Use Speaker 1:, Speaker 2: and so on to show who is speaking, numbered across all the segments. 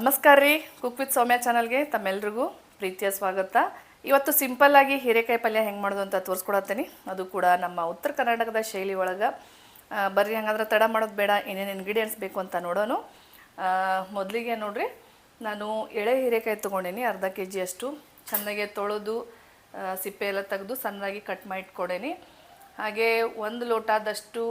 Speaker 1: ನಮಸ್ಕಾರ ರೀ, cook with ಸೌಮ್ಯ ಚಾನಲ್ಗೆ ತಮ್ಮೆಲ್ರಿಗೂ ಪ್ರೀತಿಯ ಸ್ವಾಗತ. ಇವತ್ತು ಸಿಂಪಲ್ ಆಗಿ ಹೀರೆಕಾಯಿ ಪಲ್ಯ ಹೆಂಗೆ ಮಾಡೋದು ಅಂತ ತೋರಿಸ್ಕೊಡತ್ತೀನಿ. ಅದು ಕೂಡ ನಮ್ಮ ಉತ್ತರ ಕರ್ನಾಟಕದ ಶೈಲಿ ಒಳಗೆ. ಬರ್ರಿ, ಹಂಗಂದ್ರೆ ತಡ ಮಾಡೋದು ಬೇಡ, ಏನೇನು ಇಂಗ್ರೀಡಿಯೆಂಟ್ಸ್ ಬೇಕು ಅಂತ ನೋಡೋಣ ಮೊದಲಿಗೆ ನೋಡಿರಿ, ನಾನು ಎಳೆ ಹೀರೆಕಾಯಿ ತೊಗೊಂಡೇನಿ, ಅರ್ಧ ಕೆ ಜಿಯಷ್ಟು ಚೆನ್ನಾಗಿ ತೊಳೆದು ಸಿಪ್ಪೆ ಎಲ್ಲ ತೆಗೆದು ಸಣ್ಣದಾಗಿ ಕಟ್ ಮಾಡಿ ಇಟ್ಕೊಂಡೇನಿ ಹಾಗೆ ಒಂದು ಲೋಟದಷ್ಟು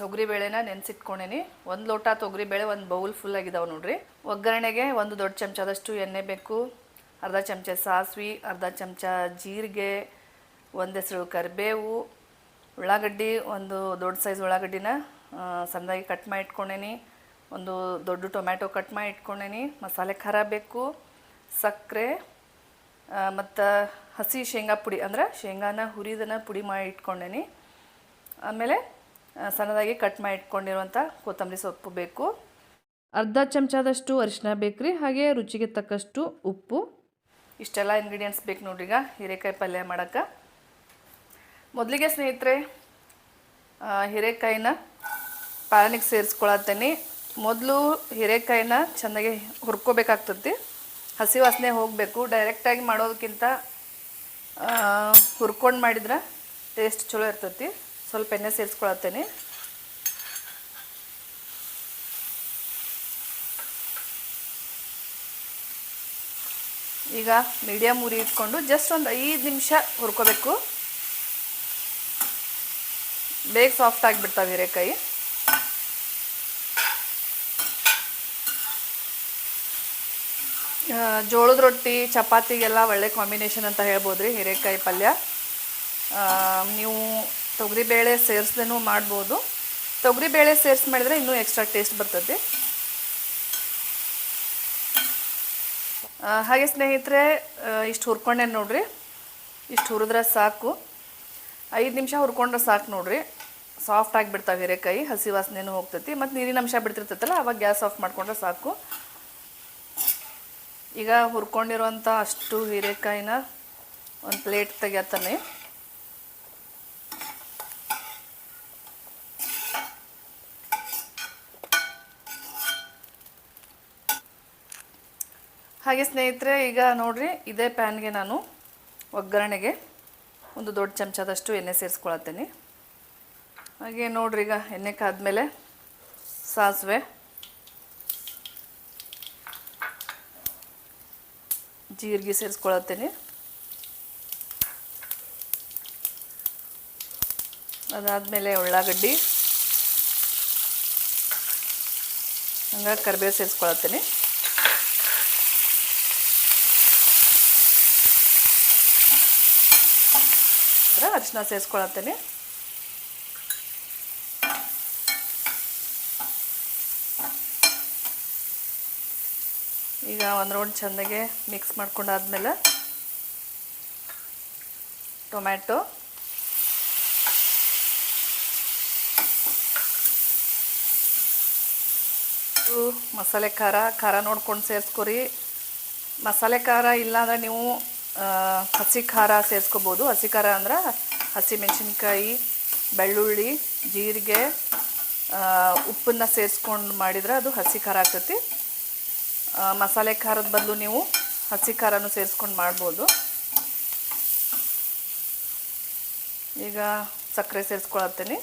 Speaker 1: ತೊಗರಿಬೇಳೆನ ನೆನೆಸಿಟ್ಕೊಂಡೇನಿ. ಒಂದು ಲೋಟ ತೊಗರಿಬೇಳೆ ಒಂದು ಬೌಲ್ ಫುಲ್ ಆಗಿದಾವೆ ನೋಡ್ರಿ. ಒಗ್ಗರಣೆಗೆ ಒಂದು ದೊಡ್ಡ ಚಮಚದಷ್ಟು ಎಣ್ಣೆ ಬೇಕು, ಅರ್ಧ ಚಮಚ ಸಾಸಿವೆ, ಅರ್ಧ ಚಮಚ ಜೀರಿಗೆ, ಒಂದು ಹೆಸರು ಕರಿಬೇವು, ಉಳ್ಳಾಗಡ್ಡಿ, ಒಂದು ದೊಡ್ಡ ಸೈಜ್ ಉಳ್ಳಾಗಡ್ಡಿನ ಸಣ್ಣದಾಗಿ ಕಟ್ ಮಾಡಿ ಇಟ್ಕೊಂಡೇನಿ ಒಂದು ದೊಡ್ಡ ಟೊಮ್ಯಾಟೊ ಕಟ್ ಮಾಡಿ ಇಟ್ಕೊಂಡೇನಿ ಮಸಾಲೆ ಖಾರ ಬೇಕು, ಸಕ್ಕರೆ ಮತ್ತು ಹಸಿ ಶೇಂಗಾ ಪುಡಿ, ಅಂದ್ರೆ ಶೇಂಗಾನ ಹುರಿದನ್ನು ಪುಡಿ ಮಾಡಿ ಇಟ್ಕೊಂಡೇನಿ ಆಮೇಲೆ ಸಣ್ಣದಾಗಿ ಕಟ್ ಮಾಡಿ ಇಟ್ಕೊಂಡಿರುವಂಥ ಕೊತ್ತಂಬರಿ ಸೊಪ್ಪು ಬೇಕು. ಅರ್ಧ ಚಮಚದಷ್ಟು ಅರಿಶಿನ ಬೇಕ್ರಿ ಹಾಗೆ ರುಚಿಗೆ ತಕ್ಕಷ್ಟು ಉಪ್ಪು. ಇಷ್ಟೆಲ್ಲ ಇಂಗ್ರೀಡಿಯೆಂಟ್ಸ್ ಬೇಕು ನೋಡ್ರಿ ಈಗ ಹೀರೆಕಾಯಿ ಪಲ್ಯ ಮಾಡೋಕ್ಕೆ ಮೊದಲಿಗೆ ಸ್ನೇಹಿತರೆ ಹೀರೆಕಾಯಿನ ಪಾಲನಿಗೆ ಸೇರಿಸ್ಕೊಳತ್ತೇನೆ. ಮೊದಲು ಹೀರೆಕಾಯಿನ ಚೆನ್ನಾಗಿ ಹುರ್ಕೋಬೇಕಾಗ್ತತಿ. ಹಸಿ ವಾಸನೆ ಹೋಗಬೇಕು. ಡೈರೆಕ್ಟಾಗಿ ಮಾಡೋದಕ್ಕಿಂತ ಹುರ್ಕೊಂಡು ಮಾಡಿದ್ರೆ ಟೇಸ್ಟ್ ಚಲೋ ಇರ್ತೈತಿ. ಸ್ವಲ್ಪ ಎಣ್ಣೆ ಸೇರಿಸ್ಕೊಳತ್ತೇನೆ. ಈಗ ಮೀಡಿಯಮ್ ಉರಿ ಇಟ್ಕೊಂಡು ಜಸ್ಟ್ ಒಂದು ಐದು ನಿಮಿಷ ಹುರ್ಕೋಬೇಕು. ಬೇಗ ಸಾಫ್ಟ್ ಆಗಿಬಿಡ್ತಾವೆ ಹೀರೆಕಾಯಿ. ಜೋಳದ ರೊಟ್ಟಿ, ಚಪಾತಿಗೆಲ್ಲ ಒಳ್ಳೆ ಕಾಂಬಿನೇಷನ್ ಅಂತ ಹೇಳ್ಬೋದು ರೀ ಹೀರೆಕಾಯಿ ಪಲ್ಯ. ನೀವು ತೊಗರಿಬೇಳೆ ಸೇರಿಸ್ದೇನೂ ಮಾಡ್ಬೋದು. ತೊಗರಿಬೇಳೆ ಸೇರಿಸಿ ಮಾಡಿದರೆ ಇನ್ನೂ ಎಕ್ಸ್ಟ್ರಾ ಟೇಸ್ಟ್ ಬರ್ತದೆ. ಹಾಗೆ ಸ್ನೇಹಿತರೆ ಇಷ್ಟು ಹುರ್ಕೊಂಡೆ ನೋಡ್ರಿ. ಇಷ್ಟು ಹುರಿದ್ರೆ ಸಾಕು. ಐದು ನಿಮಿಷ ಹುರ್ಕೊಂಡ್ರೆ ಸಾಕು ನೋಡ್ರಿ. ಸಾಫ್ಟ್ ಆಗಿಬಿಡ್ತಾವೆ ಹೀರೆಕಾಯಿ, ಹಸಿ ವಾಸನೆನೂ ಹೋಗ್ತೈತಿ. ಮತ್ತು ನೀರಿನ ಅಂಶ ಬಿಡ್ತಿರ್ತೈತಲ್ಲ, ಅವಾಗ ಗ್ಯಾಸ್ ಆಫ್ ಮಾಡ್ಕೊಂಡ್ರೆ ಸಾಕು. ಈಗ ಹುರ್ಕೊಂಡಿರುವಂಥ ಅಷ್ಟು ಹೀರೆಕಾಯಿನ ಒಂದು ಪ್ಲೇಟ್ ತೆಗಿತಾನೆ ಹಾಗೆ ಸ್ನೇಹಿತರೆ, ಈಗ ನೋಡ್ರಿ, ಇದೇ ಪ್ಯಾನ್ಗೆ ನಾನು ಒಗ್ಗರಣೆಗೆ ಒಂದು ದೊಡ್ಡ ಚಮಚದಷ್ಟು ಎಣ್ಣೆ ಸೇರಿಸ್ಕೊಳತ್ತೀನಿ. ಹಾಗೆ ನೋಡ್ರಿ, ಈಗ ಎಣ್ಣೆ ಕಾದ್ಮೇಲೆ ಸಾಸಿವೆ, ಜೀರಿಗೆ ಸೇರಿಸ್ಕೊಳತ್ತೀನಿ. ಅದಾದಮೇಲೆ ಉಳ್ಳಾಗಡ್ಡಿ ಹಂಗಾಗಿ ಕರಿಬೇವು ಸೇರಿಸ್ಕೊಳತ್ತೀನಿ. ಅರಿಶಿನ ಸೇರಿಸ್ಕೊಳತ್ತೀನಿ. ಈಗ ಒಂದು ರೌಂಡ್ ಚೆಂದಾಗೆ ಮಿಕ್ಸ್ ಮಾಡ್ಕೊಂಡಾದ್ಮೇಲೆ ಟೊಮ್ಯಾಟೊ. ಮಸಾಲೆ ಖಾರ ಖಾರ ನೋಡ್ಕೊಂಡು ಸೇರಿಸ್ಕೊರಿ. ಮಸಾಲೆ ಖಾರ ಇಲ್ಲ ಅಂದ್ರೆ ನೀವು ಹಸಿ ಖಾರ ಸೇರಿಸ್ಕೋಬೋದು. ಹಸಿ ಖಾರ ಅಂದ್ರೆ ಹಸಿ ಮೆಣಸಿನ್ಕಾಯಿ ಬೆಳ್ಳುಳ್ಳಿ, ಜೀರಿಗೆ ಉಪ್ಪನ್ನ ಸೇರಿಸ್ಕೊಂಡು ಮಾಡಿದ್ರೆ ಅದು ಹಸಿ ಖಾರ ಆಗ್ತೈತಿ. ಮಸಾಲೆ ಖಾರದ ಬದಲು ನೀವು ಹಸಿ ಖಾರನೂ ಸೇರಿಸ್ಕೊಂಡು ಮಾಡ್ಬೋದು. ಈಗ ಸಕ್ಕರೆ ಸೇರಿಸ್ಕೊಳತ್ತೀನಿ.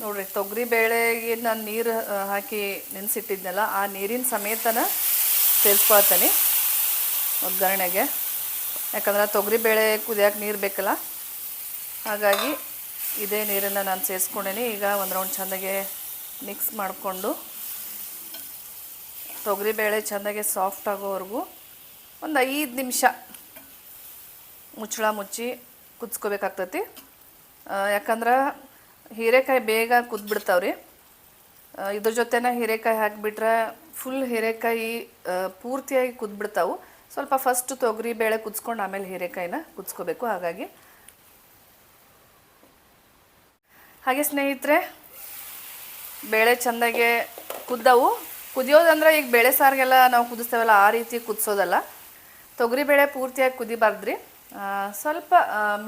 Speaker 1: ನೋಡ್ರಿ, ತೊಗರಿ ಬೇಳೆಗೆ ನಾನು ನೀರು ಹಾಕಿ ನೆನೆಸಿಟ್ಟಿದ್ನಲ್ಲ, ಆ ನೀರಿನ ಸಮೇತನ ಸೇರಿಸ್ಕೊಳ್ತೀನಿ ಒಗ್ಗರಣೆಗೆ. ಯಾಕಂದ್ರೆ ತೊಗರಿ ಬೇಳೆ ಕುದಿಯೋಕೆ ನೀರು ಬೇಕಲ್ಲ, ಹಾಗಾಗಿ ಇದೇ ನೀರನ್ನು ನಾನು ಸೇರಿಸ್ಕೊಂಡೇನಿ. ಈಗ ಒಂದು ರೌಂಡ್ ಚೆಂದಾಗೆ ಮಿಕ್ಸ್ ಮಾಡಿಕೊಂಡು ತೊಗರಿ ಬೇಳೆ ಚೆಂದಾಗೆ ಸಾಫ್ಟ್ ಆಗೋವರೆಗೂ ಒಂದು ಐದು ನಿಮಿಷ ಮುಚ್ಚಳ ಮುಚ್ಚಿ ಕುದಿಸ್ಕೋಬೇಕಾಗ್ತೈತಿ. ಯಾಕಂದ್ರೆ ಹೀರೆಕಾಯಿ ಬೇಗ ಕುದ್ಬಿಡ್ತಾವ್ರಿ. ಇದ್ರ ಜೊತೆನ ಹೀರೆಕಾಯಿ ಹಾಕಿಬಿಟ್ರೆ ಫುಲ್ ಹೀರೆಕಾಯಿ ಪೂರ್ತಿಯಾಗಿ ಕುದ್ಬಿಡ್ತಾವು. ಸ್ವಲ್ಪ ಫಸ್ಟ್ ತೊಗರಿ ಬೇಳೆ ಕುದಿಸ್ಕೊಂಡು ಆಮೇಲೆ ಹೀರೆಕಾಯಿನ ಕುದಿಸ್ಕೋಬೇಕು. ಹಾಗಾಗಿ ಹಾಗೆ ಸ್ನೇಹಿತರೆ ಬೇಳೆ ಚೆಂದಾಗೆ ಕುದ್ದವು. ಕುದಿಯೋದಂದ್ರೆ ಈಗ ಬೇಳೆ ಸಾರಿಗೆಲ್ಲ ನಾವು ಕುದಿಸ್ತೇವಲ್ಲ ಆ ರೀತಿ ಕುದಿಸೋದಲ್ಲ. ತೊಗರಿಬೇಳೆ ಪೂರ್ತಿಯಾಗಿ ಕುದಿಬಾರ್ದ್ರಿ. ಸ್ವಲ್ಪ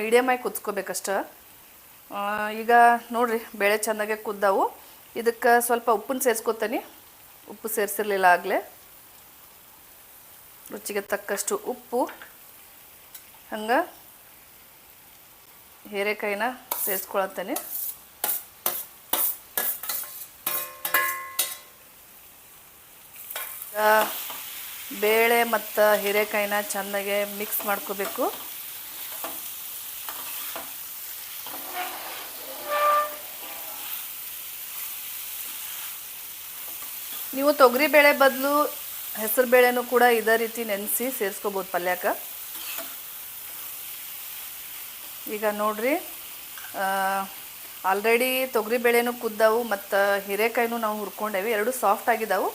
Speaker 1: ಮೀಡಿಯಮ್ ಆಗಿ ಆ, ಈಗ ನೋಡ್ರಿ, ಬೇಳೆ ಚೆನ್ನಾಗೆ ಕುದ್ದಾವು. ಇದಕ್ಕೆ ಸ್ವಲ್ಪ ಉಪ್ಪನ್ನು ಸೇರಿಸ್ಕೊತೀನಿ. ಉಪ್ಪು ಸೇರಿಸಿರ್ಲಿಲ್ಲ ಆಗಲೇ. ರುಚಿಗೆ ತಕ್ಕಷ್ಟು ಉಪ್ಪು. ಹಂಗೆ ಹೀರೆಕಾಯಿನ ಸೇರಿಸ್ಕೊಳತ್ತೇನೆ. ಬೇಳೆ ಮತ್ತು ಹೀರೆಕಾಯಿನ ಚೆನ್ನಾಗೆ ಮಿಕ್ಸ್ ಮಾಡ್ಕೋಬೇಕು. ನೀವು ತೊಗರಿ ಬೇಳೆ ಬದಲು ಹೆಸರು ಬೇಳೆನೂ ಕೂಡ ಇದೇ ರೀತಿ ನೆನೆಸಿ ಸೇರಿಸ್ಕೋಬೋದು ಪಲ್ಯಕ್ಕೆ ಈಗ ನೋಡ್ರಿ ಆಲ್ರೆಡಿ ತೊಗರಿ ಬೇಳೆನೂ ಕುದ್ದಾವು, ಮತ್ತು ಹೀರೆಕಾಯಿನೂ ನಾವು ಹುರ್ಕೊಂಡೇವಿ, ಎರಡು ಸಾಫ್ಟ್ ಆಗಿದ್ದಾವೆ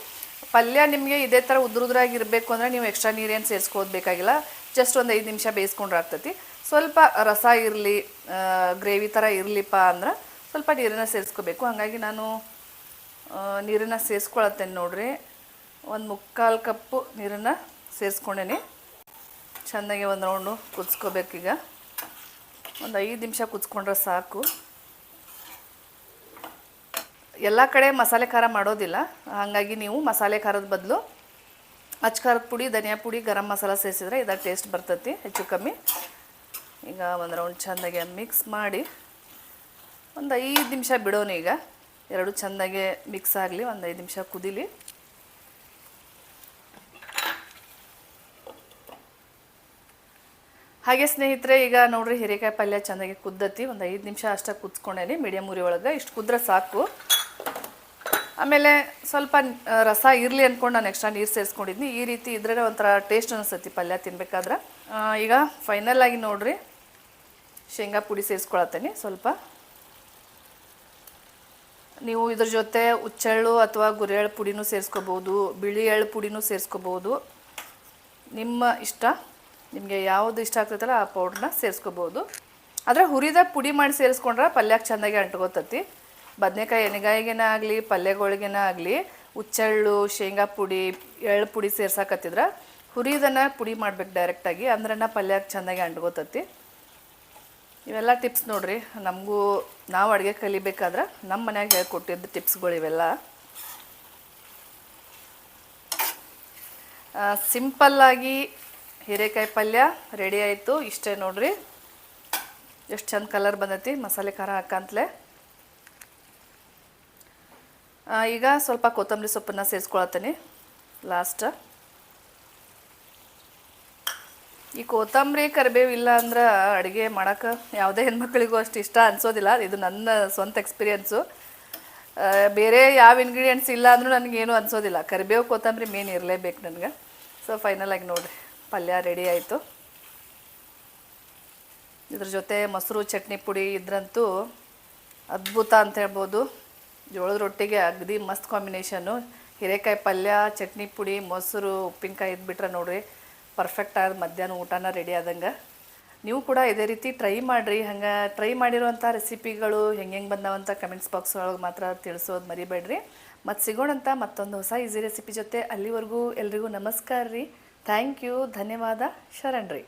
Speaker 1: ಪಲ್ಯ ನಿಮಗೆ ಇದೇ ಥರ ಉದ್ರುದ್ರಾಗಿ ಇರಬೇಕು ಅಂದರೆ ನೀವು ಎಕ್ಸ್ಟ್ರಾ ನೀರೇನು ಸೇರಿಸ್ಕೋದು ಬೇಕಾಗಿಲ್ಲ ಜಸ್ಟ್ ಒಂದು ಐದು ನಿಮಿಷ ಬೇಯಿಸ್ಕೊಂಡ್ರೆ ಆಗ್ತೈತಿ. ಸ್ವಲ್ಪ ರಸ ಇರಲಿ ಗ್ರೇವಿ ಥರ ಇರಲಿಪ್ಪ ಅಂದ್ರೆ ಸ್ವಲ್ಪ ನೀರನ್ನು ಸೇರಿಸ್ಕೋಬೇಕು. ಹಾಗಾಗಿ ನಾನು ನೀರನ್ನು ಸೇರಿಸ್ಕೊಳತ್ತೇನೆ ನೋಡ್ರಿ. ಒಂದು ಮುಕ್ಕಾಲು ಕಪ್ಪು ನೀರನ್ನು ಸೇರಿಸ್ಕೊಂಡೇನೆ. ಚೆನ್ನಾಗಿ ಒಂದು ರೌಂಡು ಕುದಿಸ್ಕೋಬೇಕೀಗ ಒಂದು ಐದು ನಿಮಿಷ ಕುದಿಸ್ಕೊಂಡ್ರೆ ಸಾಕು. ಎಲ್ಲ ಕಡೆ ಮಸಾಲೆ ಖಾರ ಮಾಡೋದಿಲ್ಲ. ಹಾಗಾಗಿ ನೀವು ಮಸಾಲೆ ಖಾರದ ಬದಲು ಅಚ್ಚ ಖಾರದ ಪುಡಿ, ಧನಿಯಾ ಪುಡಿ, ಗರಂ ಮಸಾಲ ಸೇರಿಸಿದ್ರೆ ಇದಾಗ ಟೇಸ್ಟ್ ಬರ್ತೈತಿ ಹೆಚ್ಚು ಕಮ್ಮಿ. ಈಗ ಒಂದು ರೌಂಡ್ ಚೆಂದಾಗಿ ಮಿಕ್ಸ್ ಮಾಡಿ ಒಂದು ಐದು ನಿಮಿಷ ಬಿಡೋಣ ಈಗ. ಎರಡು ಚೆಂದಾಗೆ ಮಿಕ್ಸ್ ಆಗಲಿ, ಒಂದು ಐದು ನಿಮಿಷ ಕುದೀಲಿ. ಹಾಗೆ ಸ್ನೇಹಿತರೆ, ಈಗ ನೋಡ್ರಿ ಹೀರೆಕಾಯಿ ಪಲ್ಯ ಚೆನ್ನಾಗಿ ಕುದ್ದತಿ. ಒಂದು ಐದು ನಿಮಿಷ ಅಷ್ಟೇ ಕುದ್ಸ್ಕೊಂಡೇನಿ. ಮೀಡಿಯಮ್ ಉರಿ ಒಳಗೆ ಇಷ್ಟು ಕುದ್ರೆ ಸಾಕು. ಆಮೇಲೆ ಸ್ವಲ್ಪ ರಸ ಇರಲಿ ಅಂದ್ಕೊಂಡು ನಾನು ಎಕ್ಸ್ಟ್ರಾ ನೀರು ಸೇರಿಸ್ಕೊಂಡಿದ್ನಿ. ಈ ರೀತಿ ಇದ್ರೆ ಒಂಥರ ಟೇಸ್ಟ್ ಅನಿಸ್ತೈತಿ ಪಲ್ಯ ತಿನ್ಬೇಕಾದ್ರೆ. ಈಗ ಫೈನಲ್ ಆಗಿ ನೋಡ್ರಿ. ಶೇಂಗಾ ಪುಡಿ ಸೇರಿಸ್ಕೊಳತ್ತೇನೆ ಸ್ವಲ್ಪ. ನೀವು ಇದ್ರ ಜೊತೆ ಉಚ್ಚೆಳ್ಳು ಅಥವಾ ಗುರೆಳ್ಳು ಪುಡಿನೂ ಸೇರಿಸ್ಕೋಬೋದು, ಬಿಳಿ ಎಳ್ಳು ಪುಡಿನೂ ಸೇರಿಸ್ಕೋಬೋದು. ನಿಮ್ಮ ಇಷ್ಟ, ನಿಮಗೆ ಯಾವುದು ಇಷ್ಟ ಆಗ್ತೈತಲ್ಲ ಆ ಪೌಡ್ರನ್ನ ಸೇರಿಸ್ಕೋಬೋದು. ಆದರೆ ಹುರಿದ ಪುಡಿ ಮಾಡಿ ಸೇರಿಸ್ಕೊಂಡ್ರೆ ಪಲ್ಯಕ್ಕೆ ಚೆಂದಾಗಿ ಅಂಟ್ಕೋತತಿ. ಬದನೆಕಾಯಿ ಎಣ್ಣೆಗಾಯಿಗೆನ ಆಗಲಿ, ಪಲ್ಯಗಳಿಗೆನ ಆಗಲಿ, ಉಚ್ಚೆಳ್ಳು, ಶೇಂಗಾ ಪುಡಿ, ಎಳ್ಳು ಪುಡಿ ಸೇರ್ಸಾಕತ್ತಿದ್ರೆ ಹುರಿದನ್ನು ಪುಡಿ ಮಾಡ್ಬೇಕು ಡೈರೆಕ್ಟಾಗಿ ಅಂದ್ರನ್ನ ಪಲ್ಯಕ್ಕೆ ಚೆಂದಾಗಿ ಅಂಟ್ಕೋತತಿ. ಇವೆಲ್ಲ ಟಿಪ್ಸ್ ನೋಡಿರಿ, ನಮಗೂ ನಾವು ಅಡುಗೆ ಕಲಿಬೇಕಾದ್ರೆ ನಮ್ಮ ಮನ್ಯಾಗ ಹೇಳ್ಕೊಟ್ಟಿದ್ದ ಟಿಪ್ಸ್ಗಳಿವೆಲ್ಲ ಸಿಂಪಲ್ಲಾಗಿ ಹೀರೆಕಾಯಿ ಪಲ್ಯ ರೆಡಿ ಆಯಿತು. ಇಷ್ಟೇ ನೋಡ್ರಿ. ಎಷ್ಟು ಚಂದ ಕಲರ್ ಬಂದೈತಿ. ಮಸಾಲೆ ಖಾರ ಹಾಕಂತಲೆ. ಈಗ ಸ್ವಲ್ಪ ಕೊತ್ತಂಬರಿ ಸೊಪ್ಪನ್ನು ಸೇರಿಸ್ಕೊಳತ್ತೀನಿ. ಲಾಸ್ಟ್ ಈ ಕೊತ್ತಂಬರಿ, ಕರಿಬೇವು ಇಲ್ಲ ಅಂದ್ರೆ ಅಡುಗೆ ಮಾಡೋಕೆ ಯಾವುದೇ ಹೆಣ್ಮಕ್ಳಿಗೂ ಅಷ್ಟು ಇಷ್ಟ ಅನ್ಸೋದಿಲ್ಲ. ಇದು ನನ್ನ ಸ್ವಂತ ಎಕ್ಸ್ಪೀರಿಯೆನ್ಸು ಬೇರೆ ಯಾವ ಇಂಗ್ರೀಡಿಯೆಂಟ್ಸ್ ಇಲ್ಲ ಅಂದರೂ ನನಗೇನು ಅನ್ಸೋದಿಲ್ಲ. ಕರಿಬೇವು, ಕೊತ್ತಂಬರಿ ಮೇನ್ ಇರಲೇಬೇಕು ನನಗೆ. ಸೊ ಫೈನಲ್ ಆಗಿ ನೋಡಿರಿ. ಪಲ್ಯ ರೆಡಿ ಆಯಿತು. ಇದ್ರ ಜೊತೆ ಮೊಸರು, ಚಟ್ನಿ ಪುಡಿ ಇದ್ರಂತೂ ಅದ್ಭುತ ಅಂತ ಹೇಳ್ಬೋದು. ಜೋಳದ ರೊಟ್ಟಿಗೆ ಅಗದಿ ಮಸ್ತ್ ಕಾಂಬಿನೇಷನ್ನು ಹೀರೆಕಾಯಿ ಪಲ್ಯ, ಚಟ್ನಿ ಪುಡಿ, ಮೊಸರು, ಉಪ್ಪಿನಕಾಯಿ ಇದ್ಬಿಟ್ರೆ ನೋಡ್ರಿ. ಪರ್ಫೆಕ್ಟ್ ಆದ ಮಧ್ಯಾಹ್ನ ಊಟನ ರೆಡಿ ಆದಂಗೆ. ನೀವು ಕೂಡ ಇದೇ ರೀತಿ ಟ್ರೈ ಮಾಡಿರಿ. ಹಂಗೆ ಟ್ರೈ ಮಾಡಿರುವಂಥ ರೆಸಿಪಿಗಳು ಹೆಂಗೆ ಹೆಂಗೆ ಬಂದಾವಂತ ಕಮೆಂಟ್ಸ್ ಬಾಕ್ಸ್ ಒಳಗೆ ಮಾತ್ರ ತಿಳಿಸೋದು ಮರಿಬೇಡ್ರಿ. ಮತ್ತು ಸಿಗೋಣಂತ ಮತ್ತೊಂದು ಹೊಸ ಈಸಿ ರೆಸಿಪಿ ಜೊತೆ ಅಲ್ಲಿವರೆಗೂ ಎಲ್ರಿಗೂ ನಮಸ್ಕಾರ ರೀ. ಥ್ಯಾಂಕ್ ಯು ಧನ್ಯವಾದ. ಶರಣ್ ರೀ.